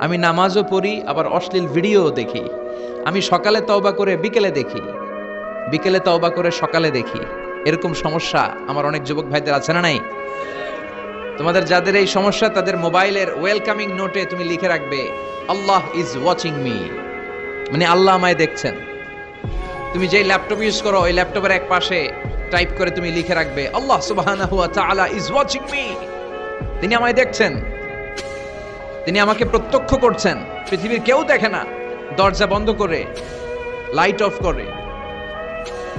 আমি নামাজও পড়ি, আবার অশ্লীল ভিডিও দেখি। আমি সকালে তওবা করে বিকেলে দেখি। বিকেলে তওবা করে সকালে দেখি। এরকম সমস্যা আমার অনেক যুবক ভাইদের আছে না নাই? তোমাদের যাদের এই সমস্যা, তাদের মোবাইলের ওয়েলকামিং নোটে তুমি লিখে রাখবে, আল্লাহ ইজ ওয়াচিং মি। মানে আল্লাহ আমায় দেখছেন। তুমি যেই ল্যাপটপ ইউজ করো, ওই ল্যাপটপের এক পাশে টাইপ করে তুমি লিখে রাখবে, আল্লাহ তাআলা ইজ ওয়াচিং মি। তিনি আমায় দেখছেন। তিনি আমাকে প্রত্যক্ষ করছেন। পৃথিবীর কেউ দেখে না। দরজা বন্ধ করে লাইট অফ করে।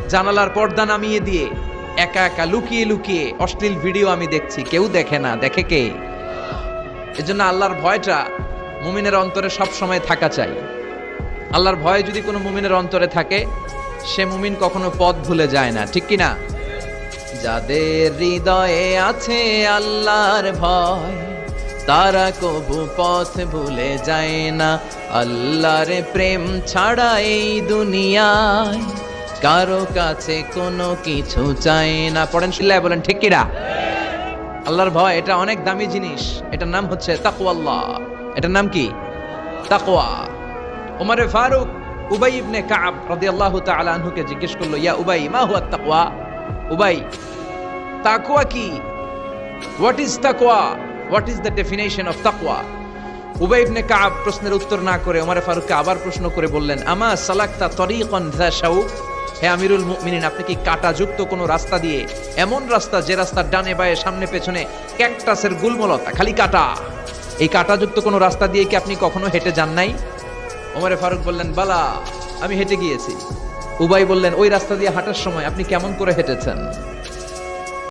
জানালার পর্দা নামিয়ে দিয়ে একা একা লুকিয়ে লুকিয়ে অশ্লীল ভিডিও আমি দেখছি। কেউ দেখে না। দেখে কে? এজন্য আল্লাহর ভয়টা মুমিনের অন্তরে সব সময় থাকা চাই। আল্লাহর ভয় যদি কোনো মুমিনের অন্তরে থাকে, সে মুমিন কখনো পথ ভুলে যায় না। ঠিক কি না যাদের হৃদয়ে আছে আল্লাহর ভয় তারা কবু পথ ভুলে যায় না। আল্লাহর প্রেম ছাড়া এই দুনিয়ায় কারও কাছে কোনো কিছু চাই না। পড়েন শিল্লায় বলেন, ঠিক কিনা? আল্লাহর ভয়, এটা অনেক দামি জিনিস। এটার নাম হচ্ছে তাকওয়াল্লাহ। এটার নাম কি? তাকওয়া। ওমরে ফারুক উবাই ইবনে কাব রাদিয়াল্লাহু তাআলা আনহুকে জিজ্ঞেস করল, ইয়া উবাই, মা হুয়া তাকওয়া? উবাই, তাকওয়া কি? হোয়াট ইজ তাকওয়া? What is the definition of তাকওয়া উবাই ইবনে কাব প্রশ্নের উত্তর না করে ওমরে ফারুককে আবার প্রশ্ন করে বললেন, আমা সালাকতা তরিকন যা শাউক হে আমিরুল মুমিনিন, আপনি কি কাটাযুক্ত কোনো রাস্তা দিয়ে এমন রাস্তা যে রাস্তার ডানে বায়ে, সামনে পেছনে ক্যাকটাসের গুলমলতা, খালি কাটা? এই কাটাযুক্ত কোনো রাস্তা দিয়ে কি আপনি কখনো হেঁটে যান নাই? ওমরে ফারুক বললেন, বালা, আমি হেঁটে গিয়েছি। উবাই বললেন, ওই রাস্তা দিয়ে হাঁটার সময় আপনি কেমন করে হেঁটেছেন?